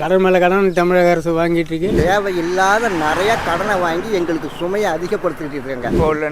கடன் மேலே கடன் தமிழக அரசு வாங்கிட்டு இருக்கு. தேவையில்லாத நிறைய கடனை வாங்கி எங்களுக்கு சுமையை அதிகப்படுத்திட்டு இருக்காங்க. இப்போ உள்ள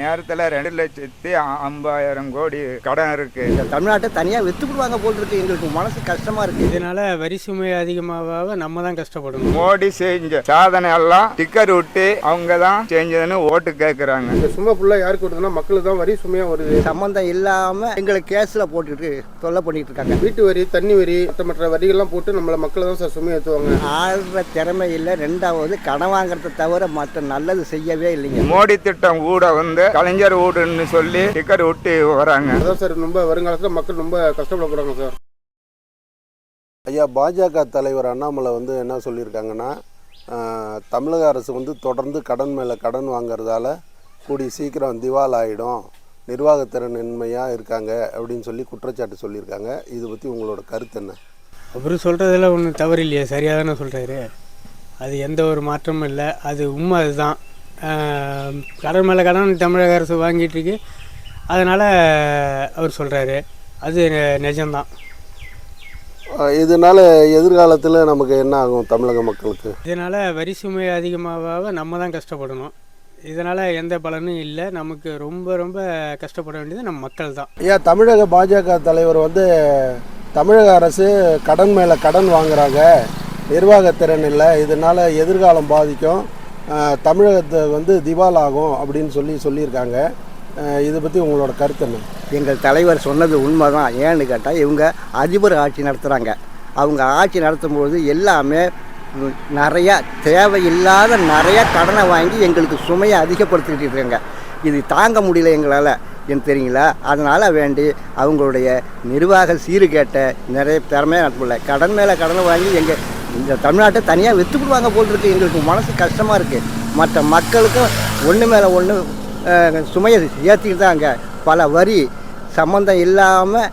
நேரத்தில் ரெண்டு லட்சத்தி ஐம்பதாயிரம் கோடி கடன் இருக்கு. இந்த தமிழ்நாட்டை தனியாக வித்துக்கிடுவாங்க போல் இருக்கு. எங்களுக்கு மனசு கஷ்டமா இருக்கு. இதனால வரி சுமை அதிகமாக நம்ம தான் கஷ்டப்படணும். மோடி செஞ்ச சாதனை எல்லாம் டிக்கெட் விட்டு அவங்க தான் செஞ்சதுன்னு ஓட்டு கேட்குறாங்க இந்த சும்மா ஃபுல்லாக யாருக்கு வருதுன்னா மக்களுக்கு தான் வரி சுமையாக வருது. சம்பந்தம் இல்லாம எங்களுக்கு கேஸ்ல போட்டுட்டு தொல்லை பண்ணிட்டு இருக்காங்க. வீட்டு வரி தண்ணி வரி மற்ற மற்ற வரிகள்லாம் போட்டு நம்மளை மக்களை தான் சார் சுமையை ஏற்றுவாங்க ஆடுற திறமை இல்லை ரெண்டாவது கடன் வாங்குறத தவிர மற்ற நல்லது செய்யவே இல்லைங்க. மோடி திட்டம் கூட வந்து கலைஞர் வீடுன்னு சொல்லி டிக்கெட் விட்டு வராங்க. அதான் சார் ரொம்ப வருங்காலத்தில் மக்கள் ரொம்ப கஷ்டப்பட போகிறாங்க சார். ஐயா பாஜக தலைவர் அண்ணாமலை வந்து என்ன சொல்லியிருக்காங்கன்னா தமிழக அரசு வந்து தொடர்ந்து கடன் மேலே கடன் வாங்குறதால கூடி சீக்கிரம் திவால் ஆகிடும் நிர்வாகத்திறனின்மையாக இருக்காங்க அப்படின்னு சொல்லி குற்றச்சாட்டு சொல்லியிருக்காங்க. இது பற்றி உங்களோட கருத்து என்ன? அவர் சொல்கிறதுல ஒன்றும் தவறு இல்லையா சரியாக தானே சொல்கிறாரு அது எந்த ஒரு மாற்றமும் இல்லை. அது உண்மை அதுதான். கடன் மேலே கடன் தமிழக அரசு வாங்கிட்டு இருக்கு. அதனால் அவர் சொல்கிறாரு அது நிஜம்தான். இதனால எதிர்காலத்தில் நமக்கு என்ன ஆகும் தமிழக மக்களுக்கு? இதனால் வரி சுமை அதிகமாக நம்ம தான் கஷ்டப்படணும். இதனால் எந்த பலனும் இல்லை. நமக்கு ரொம்ப ரொம்ப கஷ்டப்பட வேண்டியது நம்ம மக்கள் தான். ஐயா தமிழக பாஜக தலைவர் வந்து தமிழக அரசு கடன் மேலே கடன் வாங்குறாங்க. நிர்வாகத்திறன் இல்லை. இதனால் எதிர்காலம் பாதிக்கும். தமிழகத்தை வந்து திவால் ஆகும் அப்படின்னு சொல்லி சொல்லியிருக்காங்க. இதை பற்றி உங்களோட கருத்து என்ன? எங்கள் தலைவர் சொன்னது உண்மை தான் ஏன்னு கேட்டால் இவங்க அதிபர் ஆட்சி நடத்துகிறாங்க அவங்க ஆட்சி நடத்தும்போது எல்லாமே நிறையா தேவையில்லாத நிறையா கடனை வாங்கி எங்களுக்கு சுமையை அதிகப்படுத்திக்கிட்டு இருக்காங்க. இது தாங்க முடியல எங்களால். என்று தெரியுங்களா? அதனால் வேண்டி அவங்களுடைய நிர்வாக சீர்கேட்ட நிறைய திறமையாக நடத்தல கடன் மேலே கடனை வாங்கி எங்கள் இந்த தமிழ்நாட்டை தனியாக விற்றுக்கிடுவாங்க போல் இருக்குது எங்களுக்கு மனசு கஷ்டமாக இருக்குது மற்ற மக்களுக்கும் ஒன்று மேலே ஒன்று சுமையை ஏற்றிக்கிட்டு தாங்க பல வரி சம்மந்தம் இல்லாமல்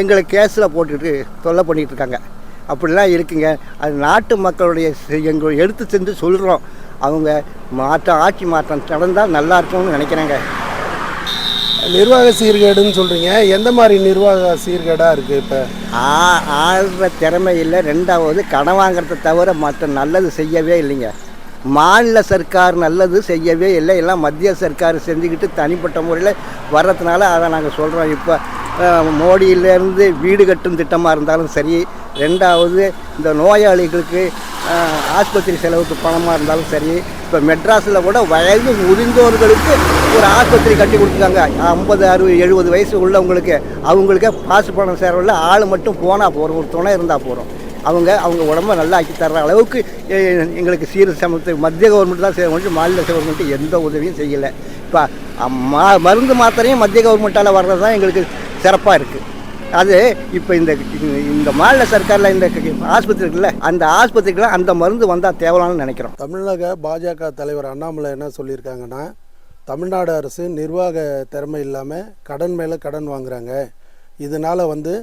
எங்களுக்கு கேஸில் போட்டுக்கிட்டு தொல்லை பண்ணிகிட்டு இருக்காங்க. அப்படிலாம் இருக்குங்க. அது நாட்டு மக்களுடைய செ- எங்க எடுத்து சென்று சொல்கிறோம் அவங்க மாற்றம் ஆட்சி மாற்றம் நடந்தால் நல்லா இருக்கும்னு நினைக்கிறேங்க. நிர்வாக சீர்கேடுன்னு சொல்கிறீங்க எந்த மாதிரி நிர்வாக சீர்கேடாக இருக்குது இப்போ? ஆ- ஆடுற திறமை இல்லை. ரெண்டாவது கடன் வாங்குறத தவிர மற்ற நல்லது செய்யவே இல்லைங்க. மாநில சர்க்கார் நல்லது செய்யவே இல்லை. எல்லாம் மத்திய சர்க்கார் செஞ்சுக்கிட்டு தனிப்பட்ட முறையில் வர்றதுனால அதை நாங்கள் சொல்கிறோம் இப்போ மோடியிலேருந்து வீடு கட்டும் திட்டமாக இருந்தாலும் சரி ரெண்டாவது இந்த நோயாளிகளுக்கு ஆஸ்பத்திரி செலவுக்கு பணமாக இருந்தாலும் சரி இப்போ மெட்ராஸில் கூட வயது முதிர்ந்தோர்களுக்கு ஒரு ஆஸ்பத்திரி கட்டி கொடுத்துருக்காங்க ஐம்பது அறுபது எழுபது வயசு உள்ளவங்களுக்கு அவங்களுக்கு பாசு பணம் சேரவில்ல. ஆள் மட்டும் போனால் போகிறோம் ஒரு துணை இருந்தால் போகிறோம் அவங்க அவங்க உடம்ப நல்லா ஆக்கி தர்ற அளவுக்கு எங்களுக்கு சீர் சமத்து மத்திய கவர்மெண்ட் தான் செய்ய முடியும் மாநில கவர்மெண்ட் எந்த உதவியும் செய்யலை. இப்போ மருந்து மாத்திரையும் மத்திய கவர்மெண்ட்டால் வர்றது தான் எங்களுக்கு சிறப்பாக இருக்குது அது இப்போ இந்த இந்த மாநில சர்க்காரில் இந்த ஆஸ்பத்திரி இருக்குல்ல அந்த ஆஸ்பத்திரிக்கெலாம் அந்த மருந்து வந்தால் தேவலான்னு நினைக்கிறோம். தமிழக பாஜக தலைவர் அண்ணாமலை என்ன சொல்லியிருக்காங்கன்னா தமிழ்நாடு அரசு நிர்வாக திறமை இல்லாமல் கடன் மேலே கடன் வாங்குறாங்க. இதனால் வந்து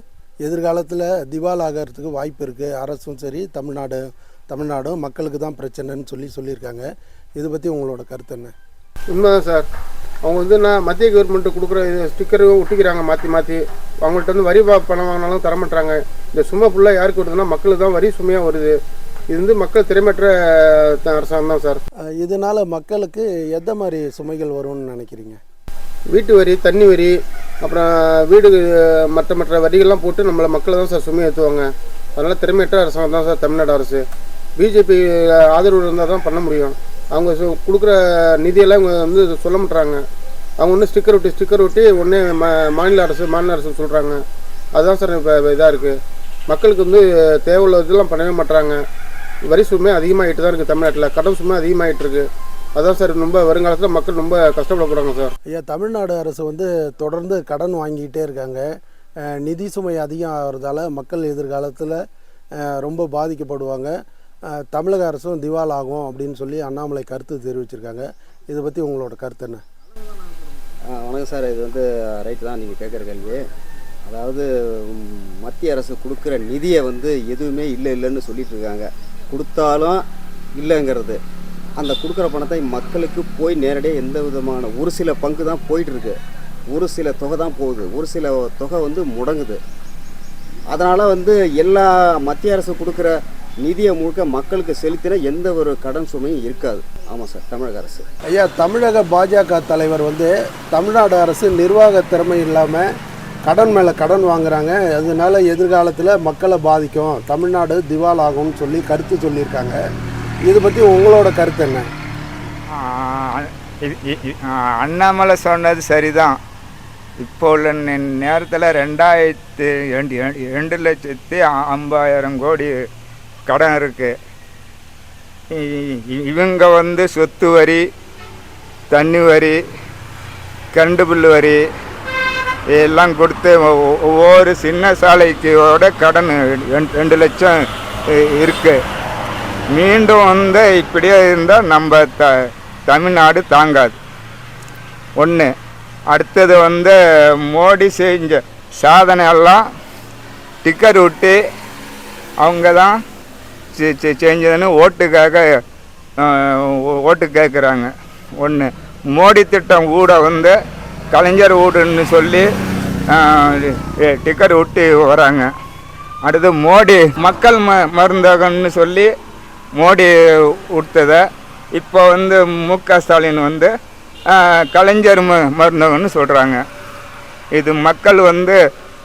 எதிர்காலத்தில் திவால் ஆகிறதுக்கு வாய்ப்பு இருக்குது அரசும் சரி தமிழ்நாடு தமிழ்நாடும் மக்களுக்கு தான் பிரச்சனைன்னு சொல்லி சொல்லியிருக்காங்க. இதை பற்றி உங்களோட கருத்து என்ன? உண்மைதான் சார். அவங்க வந்து நான் மத்திய கவர்மெண்ட்டு கொடுக்குற ஸ்டிக்கரும் ஒட்டிக்கிறாங்க மாற்றி மாற்றி அவங்கள்ட்ட வந்து வரி பணம் வாங்கினாலும் தரமாட்டாங்க இந்த சும்மா ஃபுல்லாக யாருக்கு வருதுன்னா மக்களுக்கு தான் வரி சுமையாக வருது. இது வந்து மக்கள் திறமையற்ற த- அரசாங்கம் தான் சார். இதனால் மக்களுக்கு எந்த மாதிரி சுமைகள் வரும்னு நினைக்கிறீங்க? வீட்டு வரி தண்ணி வரி அப்புறம் வீடு மற்ற மற்ற வரிகள்லாம் போட்டு நம்மளை மக்களை தான் சார் சுமையை ஏற்றுவாங்க அதனால் திறமையற்ற அரசாங்கம் தான் சார் தமிழ்நாடு அரசு. பிஜேபி ஆதரவு இருந்தால் தான் பண்ண முடியும். அவங்க கொடுக்குற நிதியெல்லாம் இவங்க வந்து சொல்ல மாட்டாங்க அவங்க ஒன்று ஸ்டிக்கர் ஒட்டி ஸ்டிக்கர் ஒட்டி ஒன்றே மா மாநில அரசு மாநில அரசு சொல்கிறாங்க அதுதான் சார் இப்போ இதாக இருக்குது மக்களுக்கு வந்து தேவையுள்ள இதெல்லாம் பண்ணவே மாட்டாங்க வரி சுமை அதிகமாகிட்டு தான் இருக்குது தமிழ்நாட்டில். கடன் சுமை அதிகமாகிட்டு இருக்குது அதான் சார் ரொம்ப வருங்காலத்தில் மக்கள் ரொம்ப கஷ்டப்பட போகிறாங்க சார். ஐயா தமிழ்நாடு அரசு வந்து தொடர்ந்து கடன் வாங்கிக்கிட்டே இருக்காங்க. நிதி சுமை அதிகம் ஆகிறதால மக்கள் எதிர்காலத்தில் ரொம்ப பாதிக்கப்படுவாங்க. தமிழக அரசும் திவால் ஆகும் அப்படின்னு சொல்லி அண்ணாமலை கருத்து தெரிவிச்சிருக்காங்க. இதை பற்றி உங்களோட கருத்து என்ன? வணக்கம் சார். இது வந்து ரைட்டு தான் நீங்கள் கேட்குற கேள்வி. அதாவது மத்திய அரசு கொடுக்குற நிதியை வந்து எதுவுமே இல்லை இல்லைன்னு சொல்லிட்டு இருக்காங்க. கொடுத்தாலும் இல்லைங்கிறது. அந்த கொடுக்குற பணத்தை மக்களுக்கு போய் நேரடியாக எந்த விதமான ஒரு சில பங்கு தான் போயிட்டுருக்கு ஒரு சில தொகை தான் போகுது. ஒரு சில தொகை வந்து முடங்குது. அதனால் வந்து எல்லா மத்திய அரசு கொடுக்குற நிதியை முழுக்க மக்களுக்கு செலுத்தின எந்த ஒரு கடன் சுமையும் இருக்காது. ஆமாம் சார் தமிழக அரசு. ஐயா தமிழக பாஜக தலைவர் வந்து தமிழ்நாடு அரசு நிர்வாக திறமை இல்லாமல் கடன் மேலே கடன் வாங்குறாங்க. அதனால எதிர்காலத்தில் மக்களை பாதிக்கும். தமிழ்நாடு திவால் ஆகும்னு சொல்லி கருத்து சொல்லியிருக்காங்க. இது பற்றி உங்களோட கருத்து என்ன? அண்ணாமலை சொன்னது சரிதான். இப்போ உள்ள நேரத்தில் ரெண்டாயிரத்து ரெண்டு ரெண்டு- லட்சத்தி ஐம்பதாயிரம் கோடி கடன் இருக்குது இவங்க வந்து சொத்து வரி தண்ணி வரி கரண்டு பில்லு வரி எல்லாம் கொடுத்து ஒவ்வொரு சின்ன சாலைக்கோட கடன் ரெண்டு- ரெண்டு லட்சம் இருக்குது மீண்டும் வந்து இப்படியே இருந்தால் நம்ம த தமிழ்நாடு தாங்காது. ஒன்று அடுத்தது வந்து மோடி செஞ்ச சாதனை எல்லாம் டிக்கெட் விட்டு அவங்க தான் செஞ்சதுன்னு ஓட்டுக்காக ஓட்டு கேட்குறாங்க. ஒன்று மோடி திட்டம் கூட வந்து கலைஞர் வீடுன்னு சொல்லி டிக்கெட் விட்டு வராங்க. அடுத்து மோடி மக்கள் ம மருந்தகம்னு சொல்லி மோடி கொடுத்ததை இப்போ வந்து மு க ஸ்டாலின் வந்து கலைஞர் ம மருந்தகம்னு சொல்கிறாங்க இது மக்கள் வந்து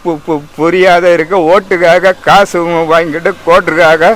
பு பு புரியாத இருக்க. ஓட்டுக்காக காசு வாங்கிட்டு கோட்டுக்காக